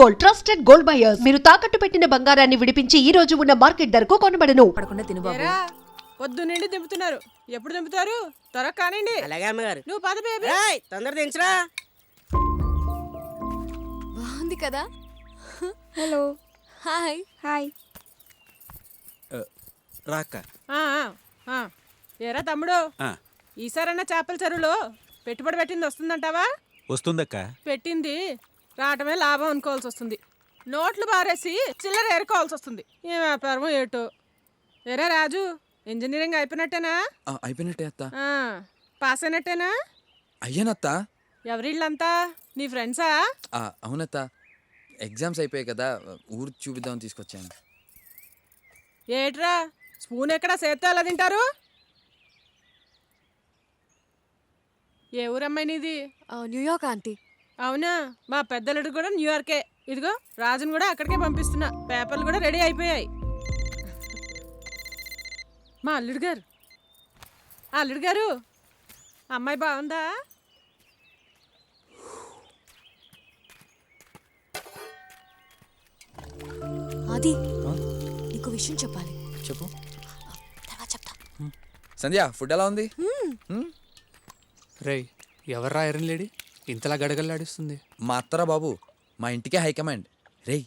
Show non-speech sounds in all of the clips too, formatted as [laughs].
Gold trusted gold buyers మీరు తాకట్టు పెట్టిన బంగారాన్ని విడిపించి ఈ రోజు ఉన్న మార్కెట్ ధరకు కొనబడను. పడకుండా తిను బాబు. ఏరా పొద్దు నుండి దింపుతున్నారు. ఎప్పుడు దింపుతారు? త్వర కానివ్వండి అలాగే అమ్మగారు. నువ్వు పద బేబీ. రాయ్ తొందర దించరా. బాగుంది కదా? హలో హాయ్ హాయ్ రాక్క. ఆ, ఆ, ఆ. ఏరా తమ్ముడు? ఆ, ఈసారన్నా చేపల చెరువులో పెట్టుబడి పెట్టింది వస్తుందంటావా? వస్తుందక్క. పెట్టింది. రావటమే లాభం అనుకోవాల్సి వస్తుంది. నోట్లు బారేసి చిల్లర ఏరుకోవాల్సి వస్తుంది. ఏ వ్యాపారం ఏటో? ఏరా రాజు ఇంజనీరింగ్ అయిపోయినట్టేనా? ఆ, అయిపోయినట్టే అత్త. ఆ, పాస్ అయినట్టేనా? అయ్యానత్త. ఎవరిళ్ళంతా? నీ ఫ్రెండ్సా? ఆ, అవునత్త. ఎగ్జామ్స్ అయిపోయాయి కదా ఊరు చూపిద్దామని తీసుకొచ్చాను. ఏట్రా? స్పూన్ ఎక్కడ సేత్తో ఎలా తింటారు? ఏ ఊరమ్మాయి నీది? New York aunty. అవునా? మా పెద్దలుడు కూడా న్యూయార్కే ఇదిగో రాజును కూడా అక్కడికే పంపిస్తున్నా. పేపర్లు కూడా రెడీ అయిపోయాయి. మా అల్లుడు గారు. ఆ అల్లుడు గారు అమ్మాయి బాగుందా? అది నీకు విషయం చెప్పాలి. చెప్పు. తర్వాత చెప్తా. సంధ్య ఫుడ్ ఎలా ఉంది? హ్మ్? రేయ్ ఎవర్రా ఐరన్ లేడీ? ఇంతలా గడగల్లాడిస్తుంది మా అత్తరా బాబు మా ఇంటికే హైకమాండ్ రేయ్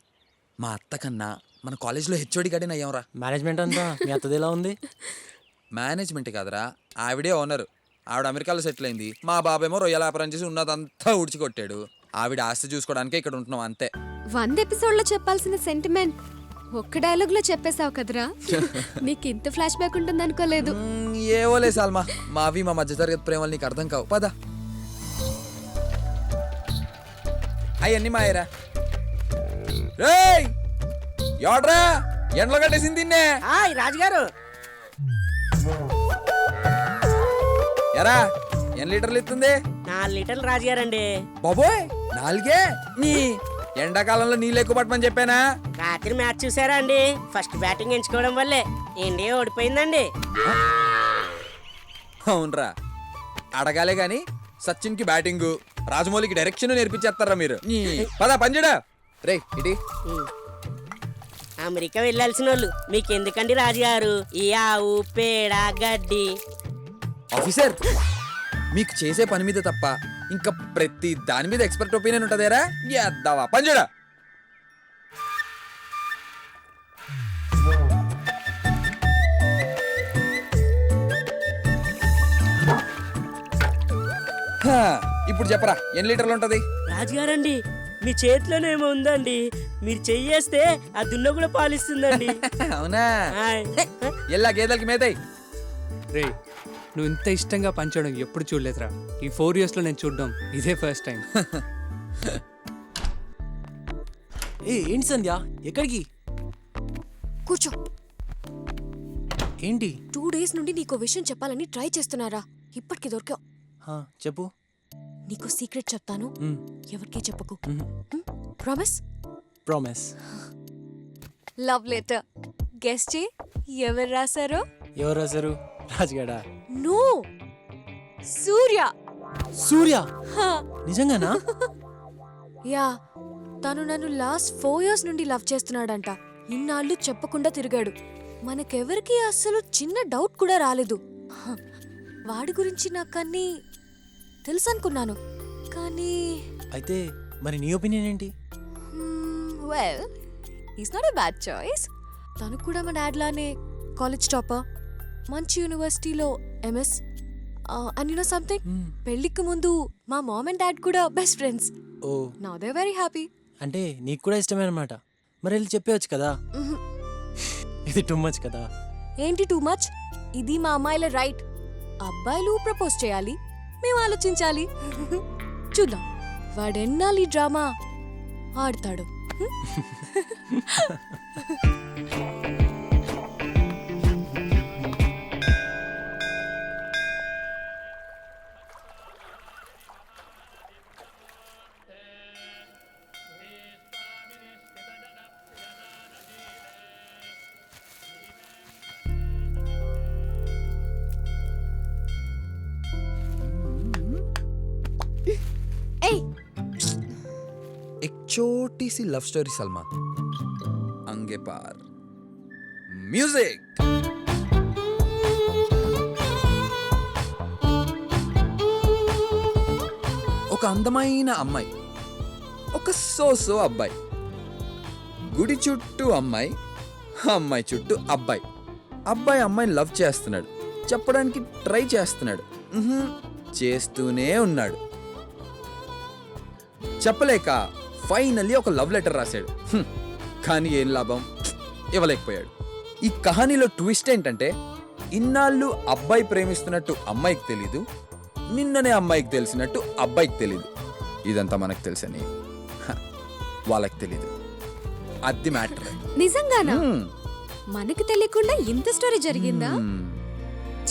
మా అత్త కన్నా మన కాలేజ్లో హెచ్ఓడి గడిన అయ్యాంరా. మేనేజ్మెంట్ అంతా? మీ అత్తది ఎలా ఉంది? మేనేజ్మెంట్ కాదురా ఆవిడే ఓనర్ ఆవిడ అమెరికాలో సెటిల్ అయింది. మా బాబేమో రొయ్యల వ్యాపారం చేసి ఉన్నదంతా ఊడ్చి కొట్టాడు ఆవిడ ఆస్తి చూసుకోవడానికే ఇక్కడ ఉంటున్నాం అంతే. వంద ఎపిసోడ్లో చెప్పాల్సిన సెంటిమెంట్ ఒక్క డైలాగ్లో చెప్పేశావు కదరా? నీకు ఇంత ఫ్లాష్ బ్యాక్ ఉంటుంది అనుకోలేదు ఏవోలే సాల్మా. మావి మా మధ్యతరగతి ప్రేమలు నీకు అర్థం కావు. పద. అవన్నీ మాయరా. రేయ్! ఎవడ్రా? ఎండలో కట్టేసింది తిన్నే హాయ్ రాజుగారు. ఎరా ఎన్ని లీటర్లు ఇస్తుంది నాలుగు లీటర్లు రాజుగారండి. బాబోయ్ నాలుగే? నీ ఎండాకాలంలో నీళ్ళు ఎక్కువ పట్టమని చెప్పానా? రాత్రి మ్యాచ్ చూసారా అండి? ఫస్ట్ బ్యాటింగ్ ఎంచుకోవడం వల్లే ఇండియా ఓడిపోయిందండి. అవునరా. అడగాలే గాని సచిన్కి బ్యాటింగ్. రాజమౌళికి డైరెక్షన్ నేర్పించేస్తారా మీరు? పద పంజడా. రే ఇటీ. ఉమ్. అమెరికా వెళ్ళాల్సిన వాళ్ళు మీకు ఎందుకండి రాజుగారు? ఈ ఆవు పేడ గడ్డి. ఆఫీసర్ మీకు చేసే పని మీద తప్ప ఇంకా ప్రతి దాని మీద ఎక్స్పర్ట్ ఒపీనియన్ ఉంటదేరా? ఎద్దావా. పంజడా. హా, ఇప్పుడు చెప్పరా ఎన్ని లీటర్లు ఉంటది? రాజుగారండి మీ చేతిలోనేమో ఉందండి. మీరు చెయ్యేస్తే ఆ దున్న కూడా పాలిస్తుందండి. [laughs] అవునా? హాయ్. ఎల్లా గేదెలకి మేతాయి రేయ్ నువ్వు ఇంత ఇష్టంగా పంచడం ఎప్పుడు చూడలేదురా. ఈ ఫోర్ ఇయర్స్లో నేను చూడడం ఇదే ఫస్ట్ టైం. [laughs] ఏ ఏంటి సంధ్య? ఎక్కడికి? కూర్చో. ఏంటి? టూ డేస్ నుండి నీకు విషయం చెప్పాలని ట్రై చేస్తున్నారా? ఇప్పటికి దొరికావు హా, చెప్పు. నీకు సీక్రెట్ చెప్తాను. ఎవరికీ చెప్పకు. Promise promise love letter guess చే ఎవరు రాశారో? ఎవరు రాశారు? రాజుగాడా? నో. సూర్య. సూర్య? హా. నిజంగానా? [laughs] యా. తను నన్ను లాస్ట్ ఫోర్ ఇయర్స్ నుండి లవ్ చేస్తున్నాడంట. ఇన్నాళ్ళు చెప్పకుండా తిరిగాడు. మనకెవరికి అస్సలు చిన్న డౌట్ కూడా రాలేదు. వాడి గురించి నాకన్నీ తెలుసు అనుకున్నాను కానీ అయితే మరి నీ ఒపీనియన్ ఏంటి? Well is not a bad choice తను కూడా మా డాడ్ లానే కాలేజ్ టాపర్ మంచి యూనివర్సిటీలో MS and you know something hmm, పెళ్ళికి ముందు మా మామ్ అండ్ డాడ్ కూడా best friends oh. Now they very happy అంటే నీకు కూడా ఇష్టమే అనమాట మరి వెళ్ళి చెప్పేవచ్చు కదా? ఇది టూ మచ్ కదా? ఏంటి టూ మచ్ ఇది మా అమ్మాయిల రైట్ అబ్బాయిలు ప్రపోజ్ చేయాలి. మేము ఆలోచించాలి. చూద్దాం. వాడెన్నాళ్ళు ఈ డ్రామా? ఆడతాడు. పొట్టేసి లవ్ స్టోరీ సల్మా అంగెపార్ మ్యూజిక్ ఒక అందమైన అమ్మాయి ఒక సోసో అబ్బాయి గుడి చుట్టూ అమ్మాయి అమ్మాయి చుట్టూ అబ్బాయి. అబ్బాయి అమ్మాయిని లవ్ చేస్తున్నాడు చెప్పడానికి ట్రై చేస్తున్నాడు చేస్తూనే ఉన్నాడు. చెప్పలేక ఫైనల్లీ ఒక లవ్ లెటర్ రాశాడు. హ్మ్, కానీ ఏం లాభం? ఇవ్వలేకపోయాడు. ఈ కహానీలో ట్విస్ట్ ఏంటంటే ఇన్నాళ్ళు అబ్బాయి ప్రేమిస్తున్నట్టు అమ్మాయికి తెలీదు నిన్ననే అమ్మాయికి తెలిసినట్టు అబ్బాయికి తెలీదు. ఇదంతా మనకు తెలుసని. హ, వాళ్ళకి తెలీదు. అది మ్యాటర్. నిజంగానా? మనకు తెలియకుండా ఇంత స్టోరీ జరిగిందా?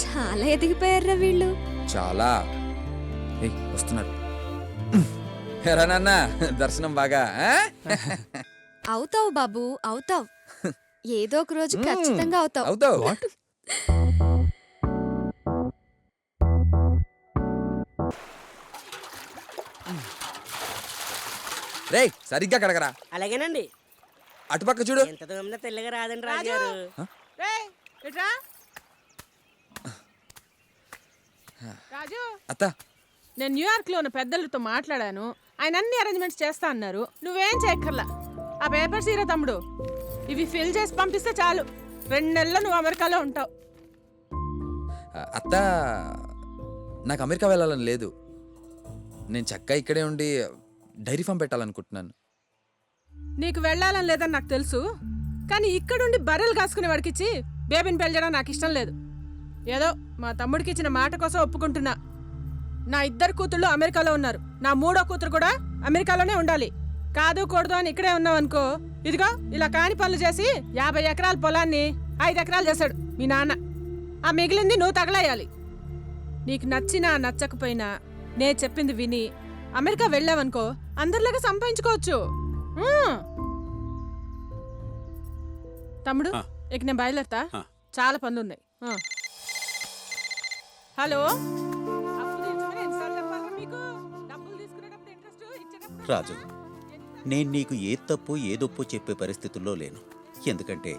చాలా ఎదిగిపోయారా వీళ్ళు. చాలా. ఏయ్ వస్తున్నారు. ఎరా నాన్న దర్శనం బాగా? అవుతావు బాబు అవుతావు. ఏదో ఒక రోజు ఖచ్చితంగా అవుతావు. అవుతావు. రేయ్ సరిగ్గా కడగరా. అలాగేనండి. అటుపక్క చూడు. ఎంత దూరంలో తెల్లగా రాదండి రాజుగారు. రాజు! అత్త. నేను న్యూయార్క్లో ఉన్న పెద్దలతో మాట్లాడాను. ఆయన అన్ని అరేంజ్మెంట్స్ చేస్తా అన్నారు. నువ్వేం చేయక్కర్లా. ఆ పేపర్స్ ఇరా తమ్ముడు ఇవి ఫిల్ చేసి పంపిస్తే చాలు. రెండు నెలలు నువ్వు అమెరికాలో ఉంటావు. అత్త నాకు అమెరికా వెళ్ళాలని లేదు. నేను చక్కగా ఇక్కడే ఉండి డైరీ ఫామ్ పెట్టాలనుకుంటున్నాను. నీకు వెళ్ళాలని లేదని నాకు తెలుసు కానీ ఇక్కడుండి బర్రెలు కాసుకునే వాడికిచ్చి బేబీని పెళ్ళడం నాకు ఇష్టం లేదు. ఏదో మా తమ్ముడికి ఇచ్చిన మాట కోసం ఒప్పుకుంటున్నా. నా ఇద్దరు కూతుళ్ళు అమెరికాలో ఉన్నారు. నా మూడో కూతురు కూడా అమెరికాలోనే ఉండాలి. కాదు కూడదు అని ఇక్కడే ఉన్నావు అనుకో ఇదిగో ఇలా కాని పనులు చేసి యాభై ఎకరాల పొలాన్ని ఐదు ఎకరాలు చేశాడు మీ నాన్న. ఆ మిగిలింది నువ్వు తగలేయాలి. నీకు నచ్చినా నచ్చకపోయినా నే చెప్పింది విని అమెరికా వెళ్ళావనుకో అందరిలాగా సంపాదించుకోవచ్చు. తమ్ముడు ఇక నేను బయలుదేరతా. చాలా పనులు ఉన్నాయి ఆ. హలో? రాజు నేను నీకు ఏ తప్పు ఏదొప్పు చెప్పే పరిస్థితుల్లో లేను. ఎందుకంటే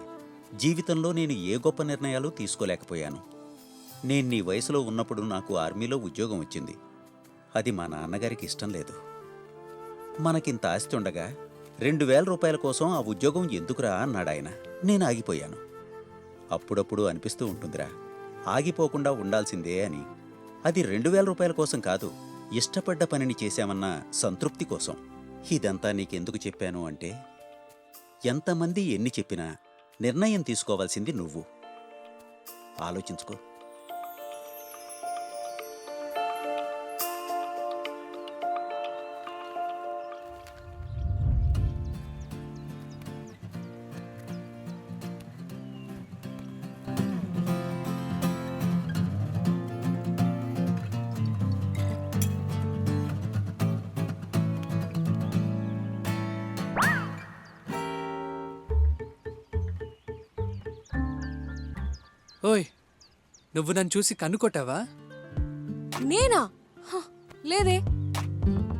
జీవితంలో నేను ఏ గొప్ప నిర్ణయాలు తీసుకోలేకపోయాను. నేను నీ వయసులో ఉన్నప్పుడు నాకు ఆర్మీలో ఉద్యోగం వచ్చింది. అది మా నాన్నగారికి ఇష్టం లేదు. మనకింత ఆస్తి ఉండగా రెండు వేల రూపాయల కోసం ఆ ఉద్యోగం ఎందుకురా అన్నాడాయన నేను ఆగిపోయాను. అప్పుడప్పుడు అనిపిస్తూ ఉంటుందిరా. ఆగిపోకుండా ఉండాల్సిందే అని. అది రెండు వేల రూపాయల కోసం కాదు. ఇష్టపడ్డ పనిని చేశామన్న సంతృప్తి కోసం. ఇదంతా నీకెందుకు చెప్పాను అంటే ఎంతమంది ఎన్ని చెప్పినా నిర్ణయం తీసుకోవాల్సింది నువ్వు. ఆలోచించుకో. నువ్వు నన్ను చూసి కన్నుకొట్టావా నేనా? హ, లేదే.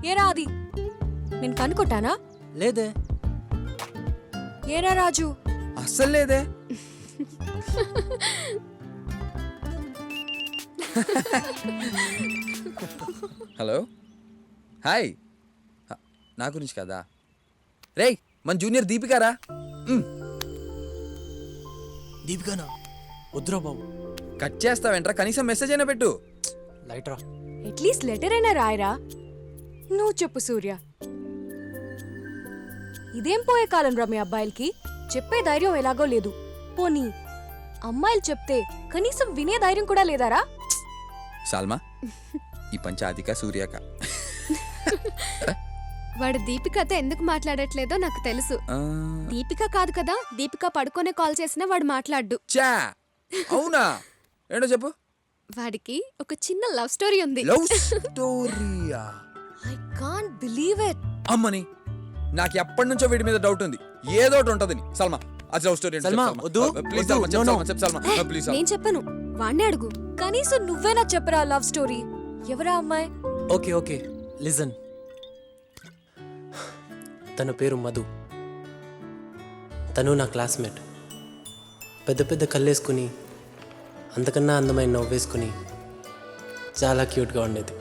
ఏరా అది? నేను కనుక్కొట్టానా లేదే. ఏరా రాజు? అస్సలు లేదే. హలో. హాయ్. హ, నా గురించి కదా? రేయ్ మన జూనియర్ దీపికారా దీపికానా? వద్దురా బాబు. కట్ చేస్తావేంట్రా? కనీసం మెసేజ్ అయినా పెట్టు. లైట్ రా అట్లీస్ట్ లెటర్ అయినా రాయరా? నువ్వు చెప్పు సూర్య. ఇదేం పోయే కాలం రా మీ అబ్బాయిలకి? చెప్పే ధైర్యం ఎలాగో లేదు. పోనీ అమ్మాయిలు చెప్తే కనీసం వినే ధైర్యం కూడా లేదారా? సాల్మా ఈ పంచాధిక సూర్యక. వాడు దీపికతో ఎందుకు మాట్లాడట్లేదో నాకు తెలుసు. ఆ, దీపిక కాదు కదా దీపిక పడుకోనే కాల్ చేసినా వాడు మాట్లాడ్డు. చా అవునా? ఏంటో చెప్పు. వాడికి ఒక చిన్న లవ్ స్టోరీ ఉంది. Love [laughs] స్టోరీయా? I can't believe it అమ్మని నాకు ఎప్పటి నుంచో వీడి మీద డౌట్ ఉంది. ఏదో ఒకటి ఉంటది సల్మా అది లవ్ స్టోరీ సల్మా, వద్దు, ప్లీజ్ సల్మా no, చెప్పు no. సల్మా చెప్పు సల్మా. ప్లీజ్ నేను చెప్పను. వాణ్ణే అడుగు. కనీసం నువ్వేనా చెప్పరా లవ్ స్టోరీ? ఎవరా అమ్మాయి? Okay okay. లిజన్ తన పేరు మధు. తను నా క్లాస్మేట్ పెద్ద పెద్ద కళ్ళేసుకుని అంతకన్నా అందమైన నవ్వేసుకుని చాలా క్యూట్గా ఉండేది.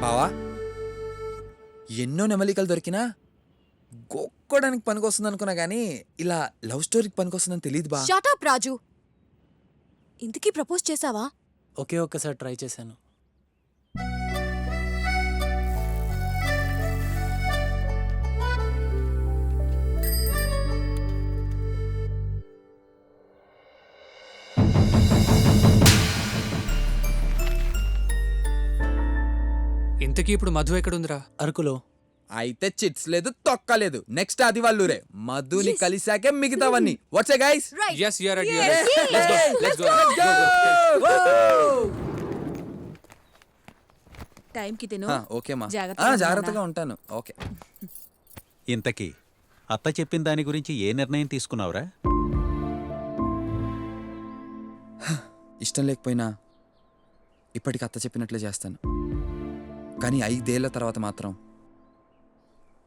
బావా ఎన్నో నెమలికలు దొరికినా గొక్కోడానికి పనికొస్తుంది అనుకున్నా కానీ ఇలా లవ్ స్టోరీకి పనికొస్తుందని తెలియదు బా. Shut up Raju. ఇంతకీ ప్రపోజ్ చేసావా ఒకే ఒక్కసారి ట్రై చేశాను. ఇంతకీ ఇప్పుడు మధు ఎక్కడుందిరా? అరకులో. అయితే చిట్స్ లేదు తొక్క లేదు. నెక్స్ట్ అది వాళ్ళురే మధుని కలిసాకే మిగతావన్నీ. What's guys yes you are ready Yes, let's go let's go టైంకి తిను. ఓకే మా జాగ్రత్తగా జాగ్రత్తగా ఉంటాను. ఓకే ఇంతకీ అత్త చెప్పిన దాని గురించి ఏ నిర్ణయం తీసుకున్నావురా? ఇష్టం లేకపోయినా ఇప్పటికి అత్త చెప్పినట్లే చేస్తాను. కానీ ఐదేళ్ళ తర్వాత మాత్రం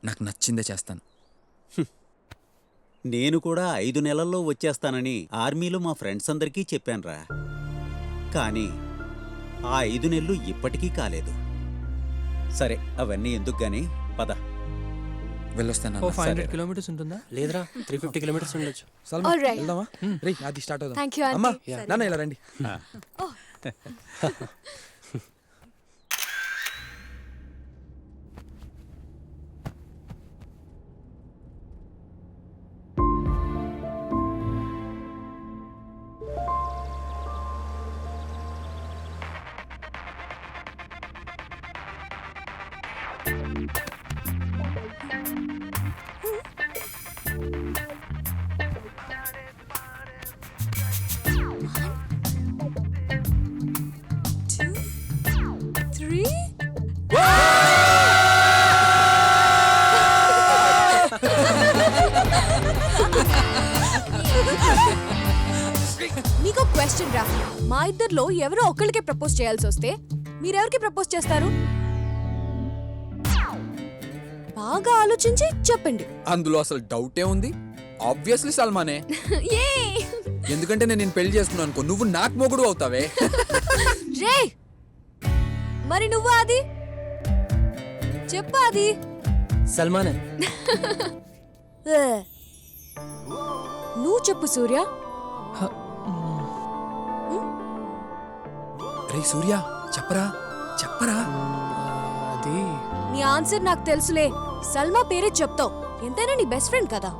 నాకు నచ్చిందే చేస్తాను. నేను కూడా ఐదు నెలల్లో వచ్చేస్తానని ఆర్మీలో మా ఫ్రెండ్స్ అందరికీ చెప్పానురా. కానీ ఆ ఐదు నెలలు ఇప్పటికీ కాలేదు. సరే అవన్నీ ఎందుకు గాని పద. వెళ్ళొస్తాను. Five hundred. కిలోమీటర్స్ ఉంటుందా? లేదురా త్రీ ఫిఫ్టీ కిలోమీటర్స్ ఉండొచ్చు. Salma, All right. వెళ్దామా? రే అది స్టార్ట్ అవుదాం. అమ్మా నాన్న ఇలా రండి. [laughs] [laughs] క్వశ్చన్ రా మా ఇద్దరిలో ఎవరో ఒకళ్ళకే ప్రపోజ్ చేయాల్సి వస్తే మీరెవరికి ప్రపోజ్ చేస్తారు? బాగా ఆలోచించి చెప్పండి. అందులో అసలు డౌటే ఉంది? ఆబ్వియస్లీ సల్మానే. [laughs] ఏ ఎందుకంటే నేను పెళ్ళి చేసుకున్నాను అనుకో నువ్వు నాకు మొగుడు అవుతావే. [laughs] రే! మరి నువ్వు అది? చెప్పు అది. సల్మానే. [laughs] నువ్వు చెప్పు సూర్య. రే సూర్య చెప్పరా చెప్పరా? అది నీ ఆన్సర్ నాకు తెలుసులే. సల్మా పేరే చెప్తావు. ఎంతైనా నీ బెస్ట్ ఫ్రెండ్ కదా?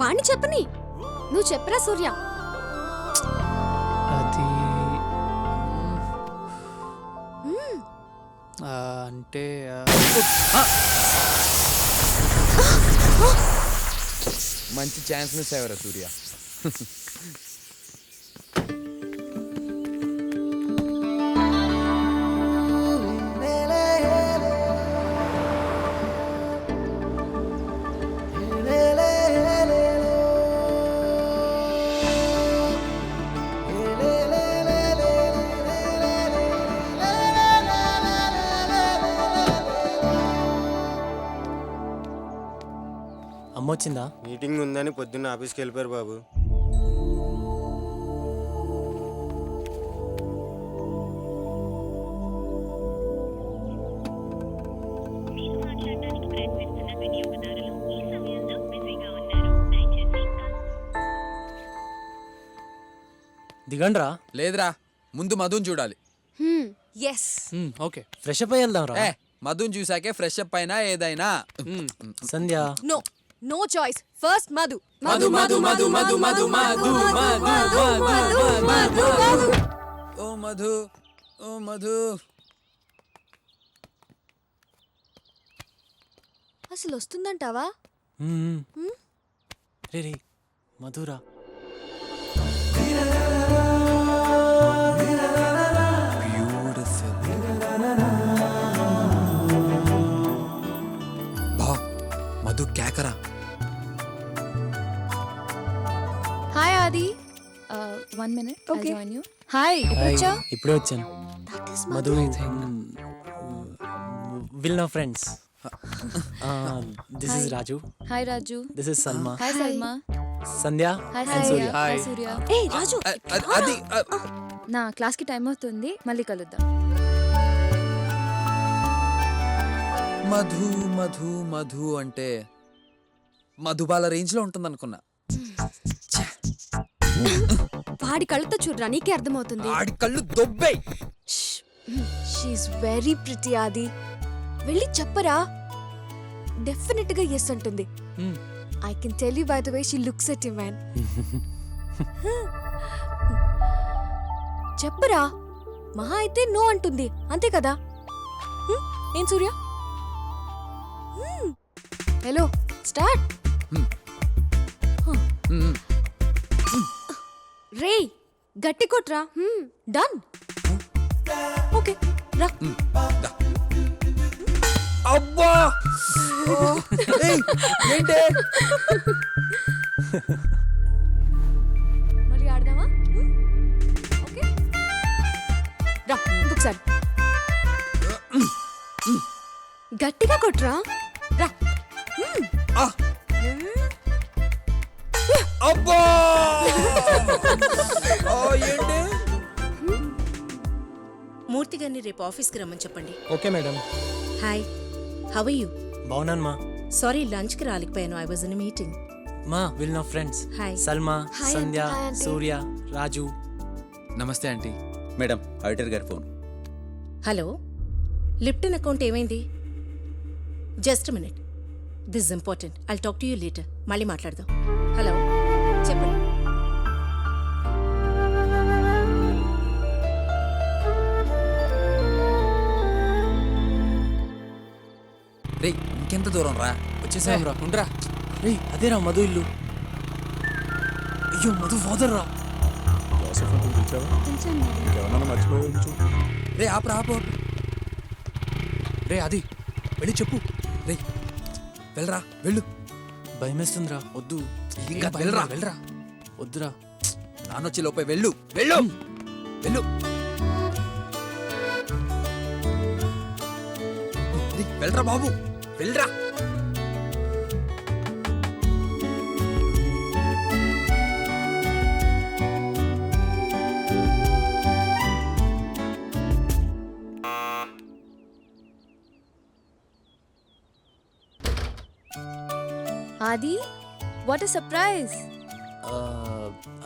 వాణ్ణి చెప్పని. నువ్వు చెప్పరా సూర్య? అది అంటే మంచి ఛాన్స్ మిస్ అయ్యారా సూర్య. [laughs] వచ్చిందా మీటింగ్ ఉందని పొద్దున్న ఆఫీస్కి వెళ్ళిపోయారు బాబు. దిగండ్రా. లేదురా ముందు మధుని చూడాలి. ఎస్ ఓకే ఫ్రెష్ అప్ అయ్యి వెళ్దాం రా ఏ మధుని చూసాకే ఫ్రెష్ అప్ అయినా ఏదైనా. Sandhya. No. No choice first Madhu Madhu, Madhu, Madhu, Madhu, Madhu, Madhu, Madhu, Madhu, Madhu Madhu ఓ మధు ఓ మధు అసలు వస్తుందంటావా రే Madhura one minute okay join you hi hi, ఇప్పుడే వచ్చాను. Madhu will know friends this is Raju hi Raju this is Salma hi Salma Sandhya hi Surya hi Surya ఏ రాజు అది నా క్లాస్కి time అవుతుంది మళ్ళీ కలుద్దాం. మధు మధు మధు అంటే మధుబాల రేంజ్లో ఉంటుంది అనుకున్నా వాడి కళ్ళతో చూడరా? నీకే అర్థమవుతుంది. ఆడి కళ్ళు దొబ్బై. షీఈ్ వెరీ ప్రిటీ ఆది. వెళ్ళి చెప్పరా? డెఫినెట్గా ఎస్ అంటుంది. I can tell you by the way she looks at you man చెప్పరా? మహా అయితే నో అంటుంది. అంతే కదా? ఏం సూర్య? Hello start. రే గట్టి కొట్రా. డన్. ఓకే రా. అబ్బా! ఏంటే? మళ్ళీ ఆడదామా? ఓకే. రా ఇంకొకసారి గట్టిగా కొట్రా. రా. అబ్బా! [laughs] ఏంటి? మూర్తి గారిని రేపు ఆఫీస్కి రమ్మని చెప్పండి. Okay madam. Hi how you బాగున్నాను మా. సారీ లంచ్కి రాలేకపోయాను. ఐ వాజ్ ఇన్ మీటింగ్ మా will know friends hi Salma Sandhya aunty. Hi, aunty. Surya Raju. నమస్తే ఆంటీ. మేడం ఆడిటర్ గారి ఫోన్. హలో లిప్టన్ అకౌంట్ ఏమైంది? Just minute this important I'll talk to you later మళ్ళీ మాట్లాడదాం. Hello చెప్పండి. రే ఇంకెంత దూరం రా? వచ్చేసాం రా ఉండరా. రే అదేరా మధు ఇల్లు. అయ్యో మధు ఫాదర్ రా. రే ఆపరా ఆపు ఆపు. రే అది వెళ్ళి చెప్పు. రే వెళ్ళరా వెళ్ళు. భయమేస్తుందిరా వద్దు. ఇంకా వెళ్ళరా వెళ్ళరా. వద్దురా. నాన్నొచ్చి లోపే వెళ్ళు వెళ్ళు. వెళ్ళు. వెళ్ళరా బాబు. వెళ్ళరా. Adi what a surprise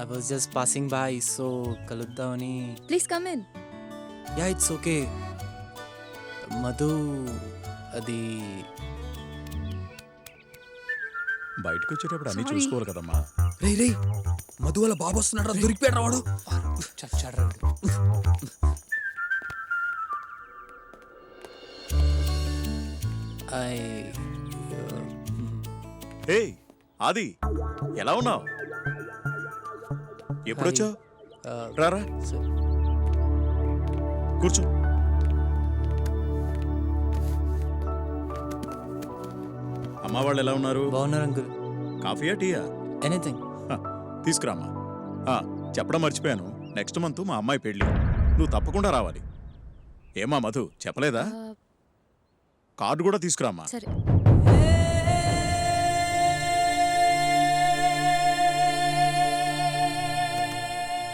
I was just passing by so కలుద్దామని. Please come in yeah it's okay Madhu అది బయటకు వచ్చేటప్పుడు అన్ని చూసుకోవాలి కదమ్మా. రే రే మధు వాళ్ళ బాబు వస్తున్నాడు దొరికిపోయాడు వాడు. ఐ ఏయ్ ఆది ఎలా ఉన్నావు? ఎప్పుడొచ్చావు? రారా? కూర్చో. అమ్మ వాళ్ళు ఎలా ఉన్నారు? బాగున్నారు అంకుల్. కాఫీయా టీయా? ఎనీథింగ్. తీసుకురామ్మా. ఆ, చెప్పడం మర్చిపోయాను. నెక్స్ట్ మంత్ మా అమ్మాయి పెళ్ళి. నువ్వు తప్పకుండా రావాలి. ఏమా మధు చెప్పలేదా? కార్డు కూడా తీసుకురామ్మా. సరే.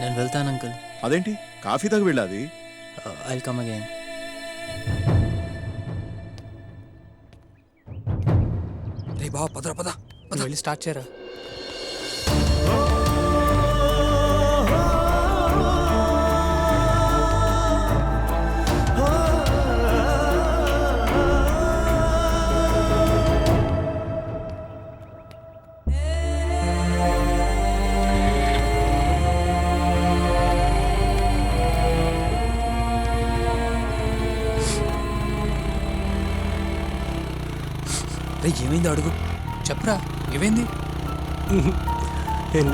నేను వెళ్తాను అంకుల్. అదేంటి? కాఫీ తాగి వెళ్ళాది? ఐ కమ్ అగైన్ బాబా పదరా పద. వెళ్ళి స్టార్ట్ చేయరా? ఏమైంది అడుగు? చెప్పరా ఏమైంది? [laughs] ఏం